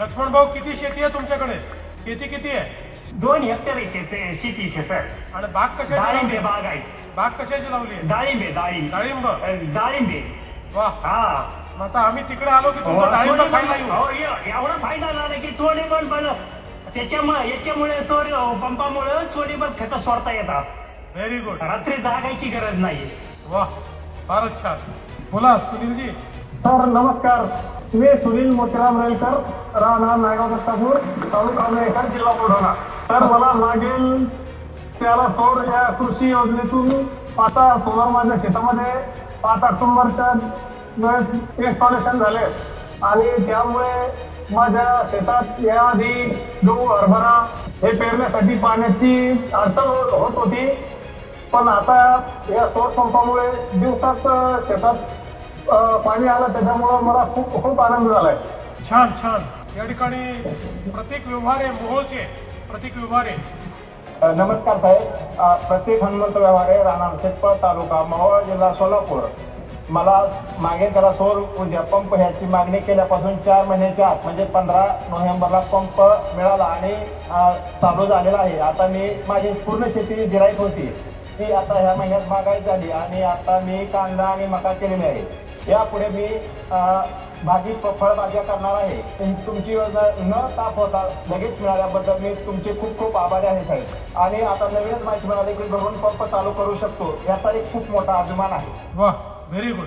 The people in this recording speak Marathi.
लक्ष्मण भाऊ किती शेती आहे तुमच्याकडे? शेती किती आहे? दोन हेक्टर शेत- शेती शेतात आणि बाग कशाची डाळिंबे लावली बाग आहे. बाग कशाची लावली आहे? डाळिंबे डाळिंब डाळिंब अं, डाळिंबे वा. हा. आता आम्ही तिकडे आलो की तुमचं डाळिंब खायला येऊ. हो, एव- एवढा फायदा झाला की चोरी पण पण त्याच्यामुळे याच्यामुळे चोरी पंपामुळे चोरी पण खत सोडता येतात. व्हेरी गुड रात्री जागायची गरज नाही. वा फारच छान. बोला सुनीलजी. सर नमस्कार. मी सुनील मोतीराम रेलकर राहणार नायगाव दत्तापूर तालुका मेहकर जिल्हा बुलढाणा. तर मला मागील त्याला सौर या कृषी योजनेतून आता सोलर माझ्या शेतामध्ये. पाच ऑक्टोबरच्या वेळेस इन्स्टॉलेशन झाले. आणि त्यामुळे माझ्या शेतात याआधी गहू हरभरा हे पेरण्यासाठी पाण्याची अडचण होत होती. पण आता या सौर पंपामुळे दिवसात शेतात पाणी आलं त्याच्यामुळं मला खूप खूप आनंद झालाय. छान छान. या ठिकाणी प्रतीक व्यवहारे मोहोळचे प्रतीक व्यवहारे. नमस्कार साहेब. अ, प्रत्येक हनुमंत व्यवहारे राहणार शेतपळ तालुका मोहोळ जिल्हा सोलापूर. मला मागे त्याला सौर ऊर्जा पंप ह्याची मागणी केल्यापासून चार महिन्याच्या आत म्हणजे पंधरा नोव्हेंबरला पंप मिळाला आणि चालू झालेला आहे. आता मी माझी पूर्ण शेती गिराईक होती. ती आता ह्या महिन्यात महागाई झाली आणि आता मी कांदा आणि मका केलेली आहे. यापुढे मी भाजी फळभाज्या करणार आहे. तुम- तुमची योजना न ताप होता लगेच मिळाल्याबद्दल मी तुमचे खूप खूप आभारी आहे साहेब. आणि आता नवीनच माहिती मिळाली की घरून पंप चालू करू शकतो याचा एक खूप मोठा अभिमान आहे. वा व्हेरी गुड